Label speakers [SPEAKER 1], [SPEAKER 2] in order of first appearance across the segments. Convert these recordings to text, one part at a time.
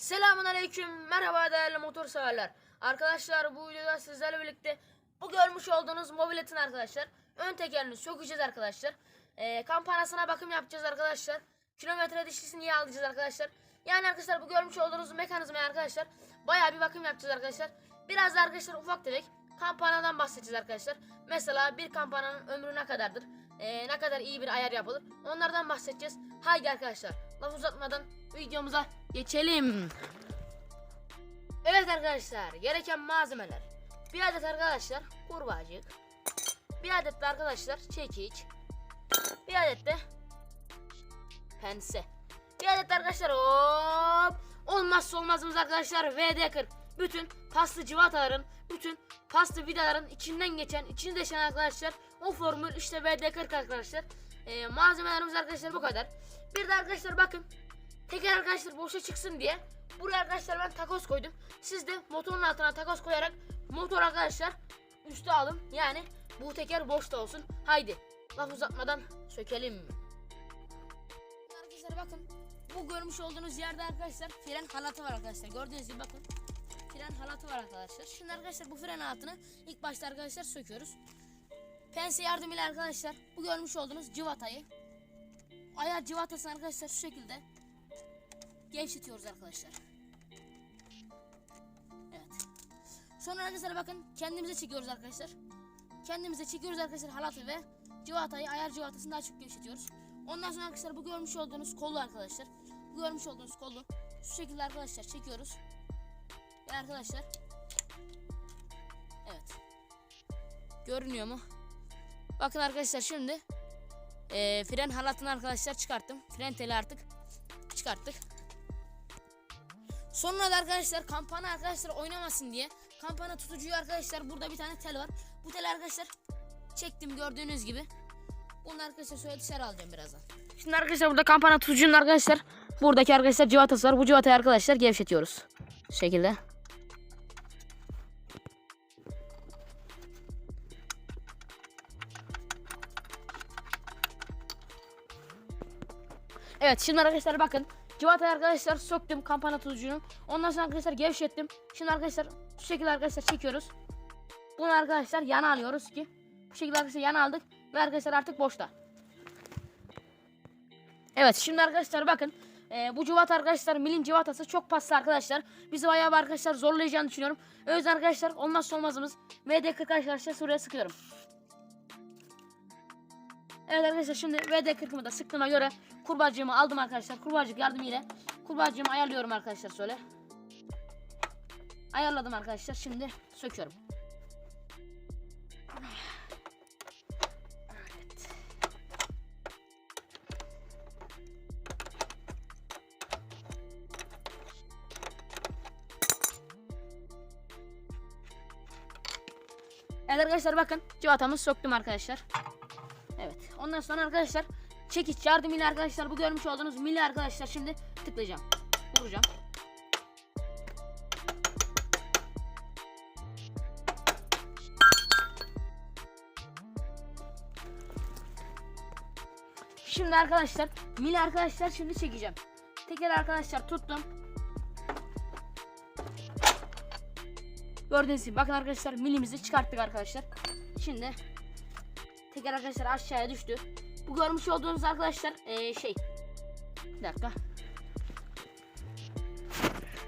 [SPEAKER 1] Selamun aleyküm. Merhaba değerli motor severler. Arkadaşlar bu videoda sizlerle birlikte bu görmüş olduğunuz mobiletin arkadaşlar ön tekerini sökeceğiz arkadaşlar. Ee, kampanasına bakım yapacağız arkadaşlar. Kilometre dişlisini yağlayacağız arkadaşlar. Yani arkadaşlar bu görmüş olduğunuz mekanizmaya arkadaşlar bayağı bir bakım yapacağız arkadaşlar. Biraz da arkadaşlar ufak tefek kampanadan bahsedeceğiz arkadaşlar. Mesela bir kampananın ömrü ne kadardır? Ee, ne kadar iyi bir ayar yapılır? Onlardan bahsedeceğiz. Haydi arkadaşlar laf uzatmadan videomuza geçelim. Evet arkadaşlar gereken malzemeler. Bir adet arkadaşlar kurbağacık. Bir adet de arkadaşlar çekiç. Bir adet de pense. Bir adet de arkadaşlar hop olmazsa olmazımız arkadaşlar VD40. Bütün paslı civataların, bütün paslı vidaların içinden geçen, içini deşen arkadaşlar o formül işte VD40 arkadaşlar. Ee, malzemelerimiz arkadaşlar bu kadar. Bir de arkadaşlar bakın teker arkadaşlar boşa çıksın diye buraya arkadaşlar ben takoz koydum. Siz de motorun altına takoz koyarak motor arkadaşlar üste alın. Yani bu teker boşta olsun. Haydi laf uzatmadan sökelim. Arkadaşlar bakın bu görmüş olduğunuz yerde arkadaşlar fren halatı var arkadaşlar. Gördüğünüz gibi bakın fren halatı var arkadaşlar. Şimdi arkadaşlar bu fren halatını ilk başta arkadaşlar söküyoruz. Pense yardımıyla arkadaşlar bu görmüş olduğunuz cıvatayı ayağı cıvatasını arkadaşlar şu şekilde gevşetiyoruz arkadaşlar. Evet. Sonra arkadaşlar bakın kendimize çekiyoruz arkadaşlar. Kendimize çekiyoruz arkadaşlar halatı ve cıvatayı ayar cıvatasını daha çok gevşetiyoruz. Ondan sonra arkadaşlar bu görmüş olduğunuz kolu arkadaşlar. Bu görmüş olduğunuz kolu şu şekilde arkadaşlar çekiyoruz. Ve arkadaşlar Evet. Görünüyor mu? Bakın arkadaşlar şimdi eee, fren halatını arkadaşlar çıkarttım. Fren teli artık çıkarttık. Sonra da arkadaşlar kampana arkadaşlar oynamasın diye kampana tutucuyu arkadaşlar burada bir tane tel var. Bu tel arkadaşlar çektim gördüğünüz gibi. Bunu arkadaşlar şöyle dışarı alacağım birazdan. Şimdi arkadaşlar burada kampana tutucunun arkadaşlar buradaki arkadaşlar civatası var. Bu civatayı arkadaşlar gevşetiyoruz. Şu şekilde. Evet şimdi arkadaşlar bakın. Civatayı arkadaşlar söktüm kampana tutucunu. Ondan sonra arkadaşlar gevşettim. Şimdi arkadaşlar şu şekilde arkadaşlar çekiyoruz. Bunu arkadaşlar yana alıyoruz ki. Bu şekilde arkadaşlar yana aldık. Ve arkadaşlar artık boşta. Evet şimdi arkadaşlar bakın. Ee, bu cıvat arkadaşlar milin cıvatası çok paslı arkadaşlar. Bizi bayağı arkadaşlar zorlayacağını düşünüyorum. O yüzden arkadaşlar olmazsa olmazımız VD40 arkadaşlar şuraya sıkıyorum. Evet arkadaşlar şimdi VD40'ımı da sıktığıma göre kurbağacığımı aldım arkadaşlar. Kurbağacık yardımıyla kurbağacığımı ayarlıyorum arkadaşlar şöyle. Ayarladım arkadaşlar. Şimdi söküyorum. Evet. Evet arkadaşlar bakın civatamızı söktüm arkadaşlar. Ondan sonra arkadaşlar çekiç yardımıyla arkadaşlar bu görmüş olduğunuz milli arkadaşlar şimdi tıklayacağım. Vuracağım. Şimdi arkadaşlar mili arkadaşlar şimdi çekeceğim. Teker arkadaşlar tuttum. Gördüğünüz gibi bakın arkadaşlar milimizi çıkarttık arkadaşlar. Şimdi teker arkadaşlar aşağıya düştü. Bu görmüş olduğunuz arkadaşlar eee, şey. Bir dakika.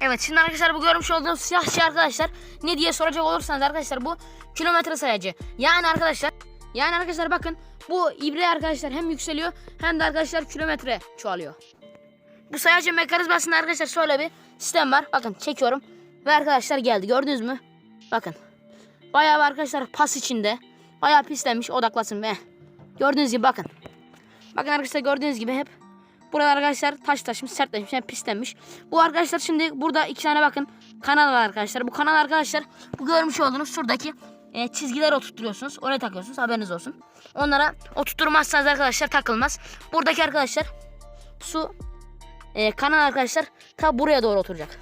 [SPEAKER 1] Evet şimdi arkadaşlar bu görmüş olduğunuz siyah şey arkadaşlar ne diye soracak olursanız arkadaşlar bu kilometre sayacı. Yani arkadaşlar yani arkadaşlar bakın bu ibre arkadaşlar hem yükseliyor hem de arkadaşlar kilometre çoğalıyor. Bu sayacı mekanizmasında arkadaşlar şöyle bir sistem var. Bakın çekiyorum ve arkadaşlar geldi gördünüz mü? Bakın. Bayağı arkadaşlar pas içinde. Bayağı pislenmiş odaklasın be. Gördüğünüz gibi bakın. Bakın arkadaşlar gördüğünüz gibi hep burada arkadaşlar taş taşmış, sertleşmiş, hem pislenmiş. Bu arkadaşlar şimdi burada iki tane bakın kanal var arkadaşlar. Bu kanal arkadaşlar bu görmüş olduğunuz şuradaki e, çizgileri oturtuyorsunuz. Oraya takıyorsunuz haberiniz olsun. Onlara oturtmazsanız arkadaşlar takılmaz. Buradaki arkadaşlar su e, kanal arkadaşlar ta buraya doğru oturacak.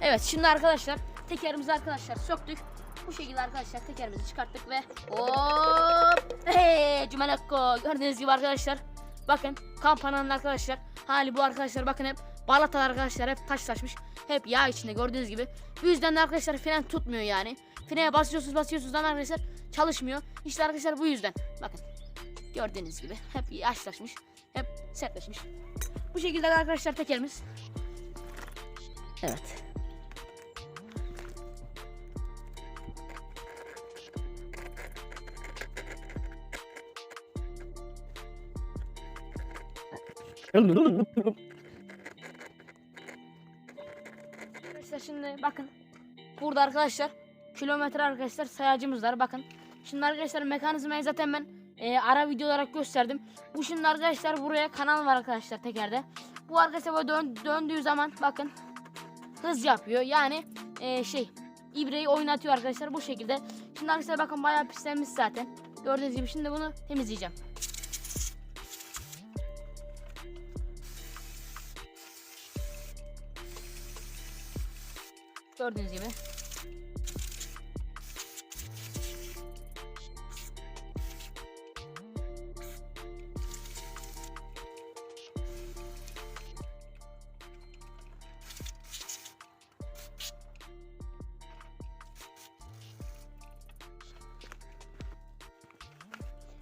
[SPEAKER 1] Evet şimdi arkadaşlar tekerimizi arkadaşlar söktük. Bu şekilde arkadaşlar tekerimizi çıkarttık ve hop hey Cumelakko gördüğünüz gibi arkadaşlar Bakın kampananın arkadaşlar hali bu arkadaşlar bakın hep balatalar arkadaşlar hep taşlaşmış. Hep yağ içinde gördüğünüz gibi. Bu yüzden de arkadaşlar fren tutmuyor yani. Frene basıyorsunuz basıyorsunuz ama arkadaşlar çalışmıyor. İşte arkadaşlar bu yüzden. Bakın gördüğünüz gibi hep yaşlaşmış. Hep sertleşmiş. Bu şekilde de arkadaşlar tekerimiz. Evet. Arkadaşlar şimdi bakın. Burada arkadaşlar kilometre arkadaşlar sayacımız var. Bakın. Şimdi arkadaşlar mekanizmayı zaten ben e, ara video olarak gösterdim. Bu şimdi arkadaşlar buraya kanal var arkadaşlar tekerde. Bu arkadaşlar böyle dön- döndüğü zaman bakın hız yapıyor. Yani e, şey ibreyi oynatıyor arkadaşlar bu şekilde. Şimdi arkadaşlar bakın bayağı pislenmiş zaten. Gördüğünüz gibi şimdi bunu temizleyeceğim. Gördüğünüz gibi.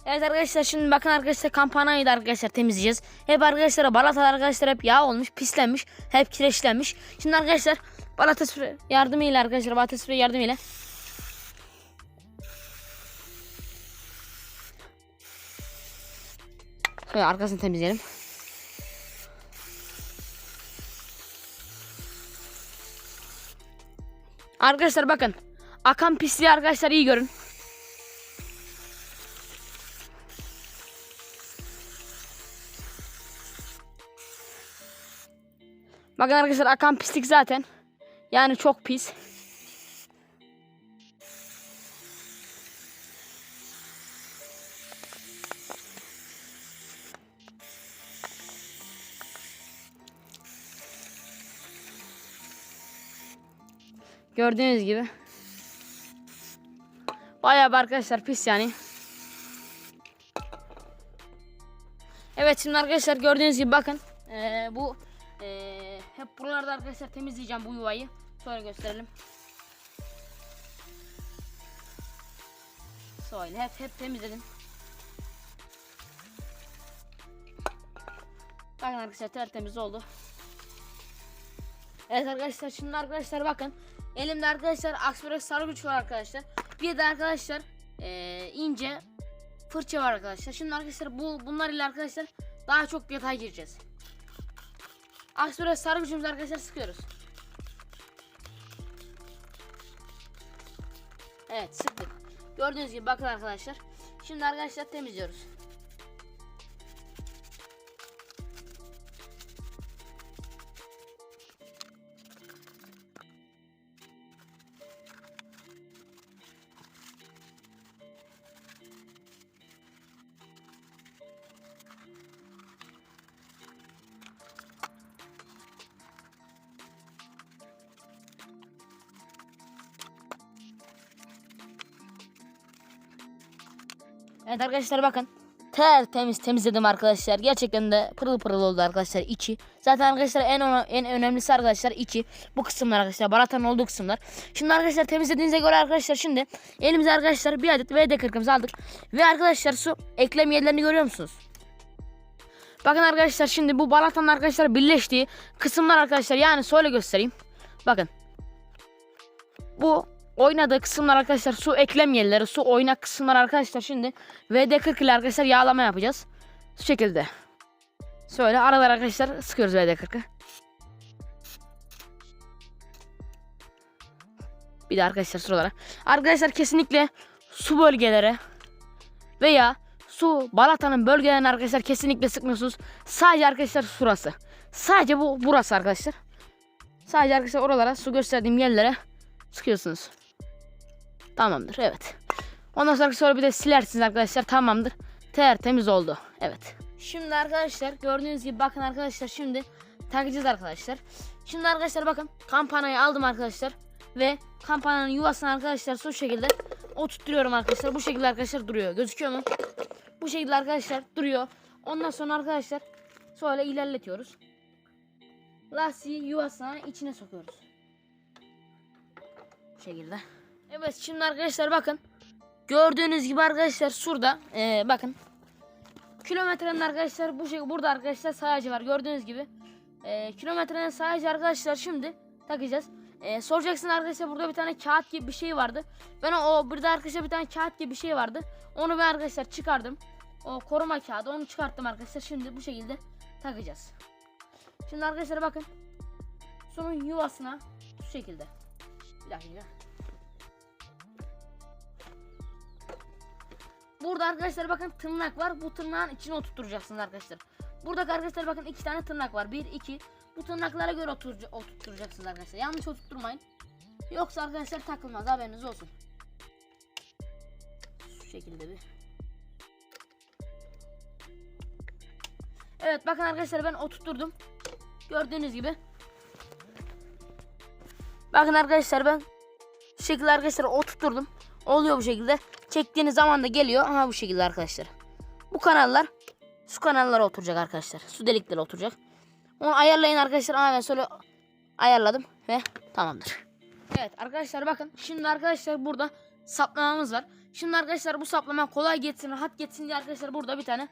[SPEAKER 1] Evet arkadaşlar şimdi bakın arkadaşlar kampanayı da arkadaşlar temizleyeceğiz. Hep arkadaşlar balatalar arkadaşlar hep yağ olmuş, pislenmiş, hep kireçlenmiş. Şimdi arkadaşlar balata sprey yardımıyla arkadaşlar balata sprey yardımıyla Şöyle arkasını temizleyelim. Arkadaşlar bakın. Akan pisliği arkadaşlar iyi görün. Bakın arkadaşlar akan pislik zaten. Yani çok pis. Gördüğünüz gibi. Bayağı arkadaşlar pis yani. Evet şimdi arkadaşlar gördüğünüz gibi bakın. Ee, bu hep buralarda arkadaşlar temizleyeceğim bu yuvayı. Sonra gösterelim. Şöyle hep hep temizledim. Bakın arkadaşlar tertemiz oldu. Evet arkadaşlar şimdi arkadaşlar bakın. Elimde arkadaşlar Akspress sarı güç var arkadaşlar. Bir de arkadaşlar ee, ince fırça var arkadaşlar. Şimdi arkadaşlar bu bunlar ile arkadaşlar daha çok detay gireceğiz. Akspress sarı gücümüzü arkadaşlar sıkıyoruz. Evet sıktık. Gördüğünüz gibi bakın arkadaşlar. Şimdi arkadaşlar temizliyoruz. Evet arkadaşlar bakın. Tertemiz temizledim arkadaşlar. Gerçekten de pırıl pırıl oldu arkadaşlar içi. Zaten arkadaşlar en en önemlisi arkadaşlar içi. Bu kısımlar arkadaşlar. Balatanın olduğu kısımlar. Şimdi arkadaşlar temizlediğinize göre arkadaşlar şimdi elimize arkadaşlar bir adet VD 40'ımızı aldık. Ve arkadaşlar su eklem yerlerini görüyor musunuz? Bakın arkadaşlar şimdi bu balatanın arkadaşlar birleştiği kısımlar arkadaşlar. Yani şöyle göstereyim. Bakın. Bu oynadığı kısımlar arkadaşlar su eklem yerleri, su oynak kısımlar arkadaşlar şimdi VD40 ile arkadaşlar yağlama yapacağız. Şu şekilde. Şöyle aralar arkadaşlar sıkıyoruz VD40'ı. Bir de arkadaşlar şuralara. Arkadaşlar kesinlikle su bölgelere veya su balatanın bölgelerine arkadaşlar kesinlikle sıkmıyorsunuz. Sadece arkadaşlar şurası. Sadece bu burası arkadaşlar. Sadece arkadaşlar oralara su gösterdiğim yerlere sıkıyorsunuz. Tamamdır evet. Ondan sonra sonra bir de silersiniz arkadaşlar tamamdır. Tertemiz oldu. Evet. Şimdi arkadaşlar gördüğünüz gibi bakın arkadaşlar şimdi takacağız arkadaşlar. Şimdi arkadaşlar bakın kampanayı aldım arkadaşlar. Ve kampananın yuvasını arkadaşlar şu şekilde oturtuyorum arkadaşlar. Bu şekilde arkadaşlar duruyor. Gözüküyor mu? Bu şekilde arkadaşlar duruyor. Ondan sonra arkadaşlar şöyle ilerletiyoruz. Lastiği yuvasına içine sokuyoruz. Bu şekilde. Evet şimdi arkadaşlar bakın. Gördüğünüz gibi arkadaşlar şurada ee, bakın. Kilometrenin arkadaşlar bu şey burada arkadaşlar sayacı var gördüğünüz gibi. Ee, kilometrenin sayacı arkadaşlar şimdi takacağız. Ee, soracaksın arkadaşlar burada bir tane kağıt gibi bir şey vardı. Ben o burada arkadaşlar bir tane kağıt gibi bir şey vardı. Onu ben arkadaşlar çıkardım. O koruma kağıdı onu çıkarttım arkadaşlar. Şimdi bu şekilde takacağız. Şimdi arkadaşlar bakın. Sonun yuvasına şu şekilde. Bir dakika. Burada arkadaşlar bakın tırnak var. Bu tırnağın içine oturtacaksınız arkadaşlar. Burada arkadaşlar bakın iki tane tırnak var. Bir, iki. Bu tırnaklara göre oturca- oturtacaksınız arkadaşlar. Yanlış oturtturmayın. Yoksa arkadaşlar takılmaz haberiniz olsun. Şu şekilde bir. Evet bakın arkadaşlar ben oturtturdum. Gördüğünüz gibi. Bakın arkadaşlar ben şu şekilde arkadaşlar oturtturdum. Oluyor bu şekilde. Çektiğiniz zaman da geliyor. Aha bu şekilde arkadaşlar. Bu kanallar şu kanallara oturacak arkadaşlar. Su deliklere oturacak. Onu ayarlayın arkadaşlar. Aha ben şöyle ayarladım ve tamamdır. Evet arkadaşlar bakın. Şimdi arkadaşlar burada saplamamız var. Şimdi arkadaşlar bu saplama kolay geçsin, rahat geçsin diye arkadaşlar burada bir tane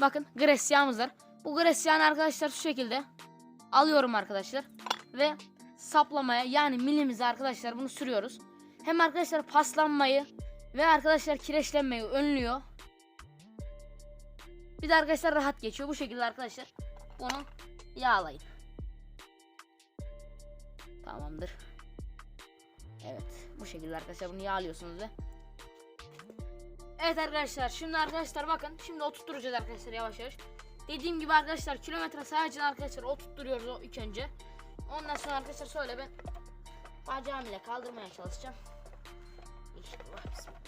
[SPEAKER 1] bakın gres yağımız var. Bu gres yağını arkadaşlar şu şekilde alıyorum arkadaşlar ve saplamaya yani milimize arkadaşlar bunu sürüyoruz. Hem arkadaşlar paslanmayı ve arkadaşlar kireçlenmeyi önlüyor. Bir de arkadaşlar rahat geçiyor. Bu şekilde arkadaşlar bunu yağlayın. Tamamdır. Evet. Bu şekilde arkadaşlar bunu yağlıyorsunuz ve Evet arkadaşlar şimdi arkadaşlar bakın şimdi oturtturacağız arkadaşlar yavaş yavaş. Dediğim gibi arkadaşlar kilometre sadece arkadaşlar oturtturuyoruz o ilk önce. Ondan sonra arkadaşlar şöyle ben bacağım ile kaldırmaya çalışacağım. İnşallah bismillah.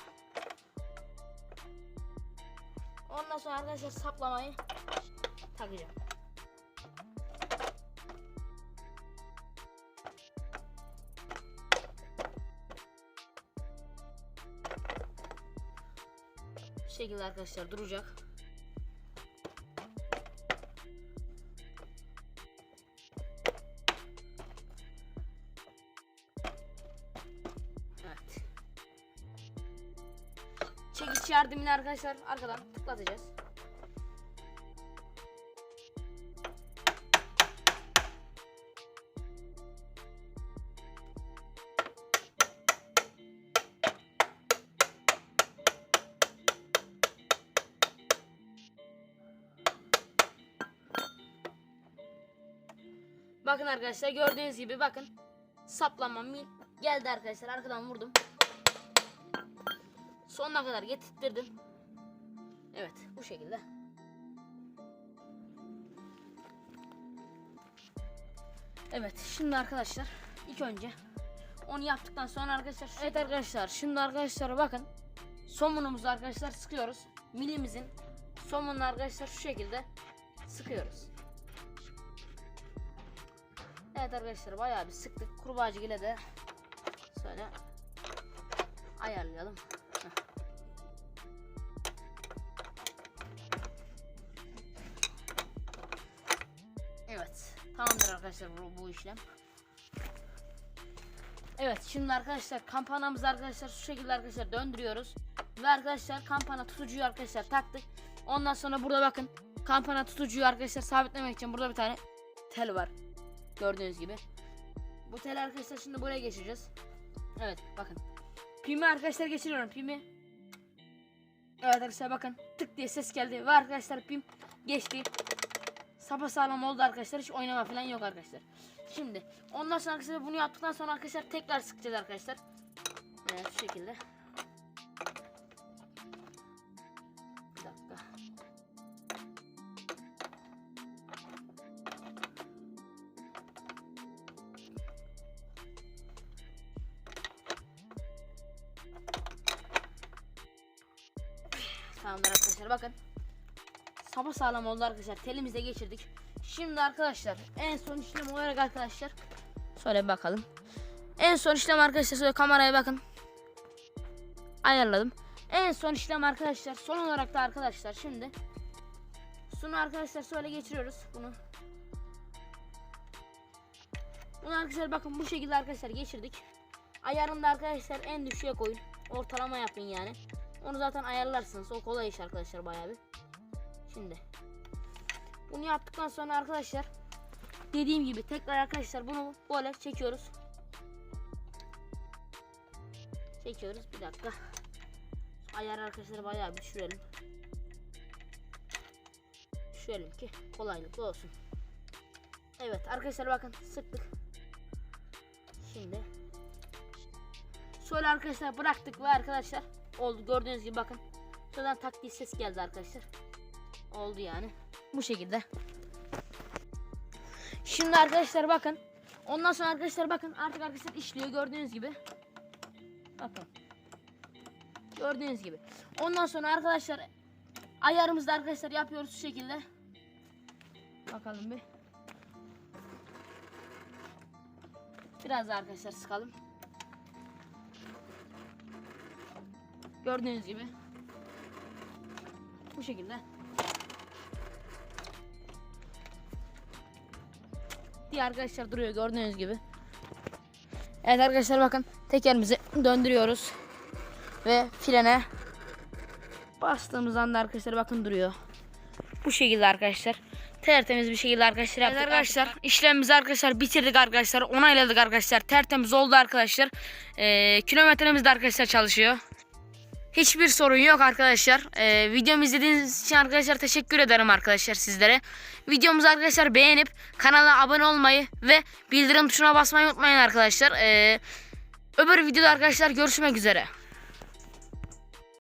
[SPEAKER 1] Ondan sonra arkadaşlar saplamayı takacağım. Bu şekilde arkadaşlar duracak. Arkadaşlar arkadan tıklatacağız. Bakın arkadaşlar gördüğünüz gibi bakın saplama mil geldi arkadaşlar arkadan vurdum. Sonuna kadar getirttirdim. Evet bu şekilde. Evet şimdi arkadaşlar ilk önce onu yaptıktan sonra arkadaşlar evet arkadaşlar şimdi arkadaşlar bakın somunumuzu arkadaşlar sıkıyoruz. Milimizin somununu arkadaşlar şu şekilde sıkıyoruz. Evet arkadaşlar bayağı bir sıktık. Kurbağacı ile de şöyle ayarlayalım. Tamamdır arkadaşlar bu, bu işlem. Evet şimdi arkadaşlar kampanamızı arkadaşlar şu şekilde arkadaşlar döndürüyoruz. Ve arkadaşlar kampana tutucuyu arkadaşlar taktık. Ondan sonra burada bakın kampana tutucuyu arkadaşlar sabitlemek için burada bir tane tel var. Gördüğünüz gibi. Bu tel arkadaşlar şimdi buraya geçireceğiz. Evet bakın. Pimi arkadaşlar geçiriyorum pimi. Evet arkadaşlar bakın tık diye ses geldi ve arkadaşlar pim geçti. Sapa sağlam oldu arkadaşlar hiç oynama falan yok arkadaşlar. Şimdi ondan sonra arkadaşlar bunu yaptıktan sonra arkadaşlar tekrar sıkacağız arkadaşlar. Evet şu şekilde. Sapa sağlam oldu arkadaşlar. Telimize geçirdik. Şimdi arkadaşlar en son işlem olarak arkadaşlar. Şöyle bakalım. En son işlem arkadaşlar şöyle kameraya bakın. Ayarladım. En son işlem arkadaşlar. Son olarak da arkadaşlar şimdi Sonra arkadaşlar şöyle geçiriyoruz bunu. Bunu arkadaşlar bakın bu şekilde arkadaşlar geçirdik. Ayarını da arkadaşlar en düşüğe koyun. Ortalama yapın yani. Onu zaten ayarlarsınız. O kolay iş arkadaşlar bayağı bir. Şimdi. Bunu yaptıktan sonra arkadaşlar dediğim gibi tekrar arkadaşlar bunu böyle çekiyoruz. Çekiyoruz. Bir dakika. Ayar arkadaşlar bayağı bir düşürelim. Düşürelim ki kolaylıkla olsun. Evet arkadaşlar bakın sıktık. Şimdi şöyle arkadaşlar bıraktık ve arkadaşlar oldu gördüğünüz gibi bakın. Şuradan tak diye ses geldi arkadaşlar. Oldu yani. Bu şekilde. Şimdi arkadaşlar bakın. Ondan sonra arkadaşlar bakın artık arkadaşlar işliyor gördüğünüz gibi. Bakın. Gördüğünüz gibi. Ondan sonra arkadaşlar ayarımızı da arkadaşlar yapıyoruz şu şekilde. Bakalım bir. Biraz daha arkadaşlar sıkalım. Gördüğünüz gibi. Bu şekilde. Diye arkadaşlar duruyor gördüğünüz gibi. Evet arkadaşlar bakın tekerimizi döndürüyoruz. Ve frene bastığımız anda arkadaşlar bakın duruyor. Bu şekilde arkadaşlar. Tertemiz bir şekilde arkadaşlar yaptık. Evet arkadaşlar işlemimizi arkadaşlar bitirdik arkadaşlar. Onayladık arkadaşlar. Tertemiz oldu arkadaşlar. Ee, kilometremiz de arkadaşlar çalışıyor. Hiçbir sorun yok arkadaşlar. Ee, videomu izlediğiniz için arkadaşlar teşekkür ederim arkadaşlar sizlere. Videomuzu arkadaşlar beğenip kanala abone olmayı ve bildirim tuşuna basmayı unutmayın arkadaşlar. Ee, öbür videoda arkadaşlar görüşmek üzere.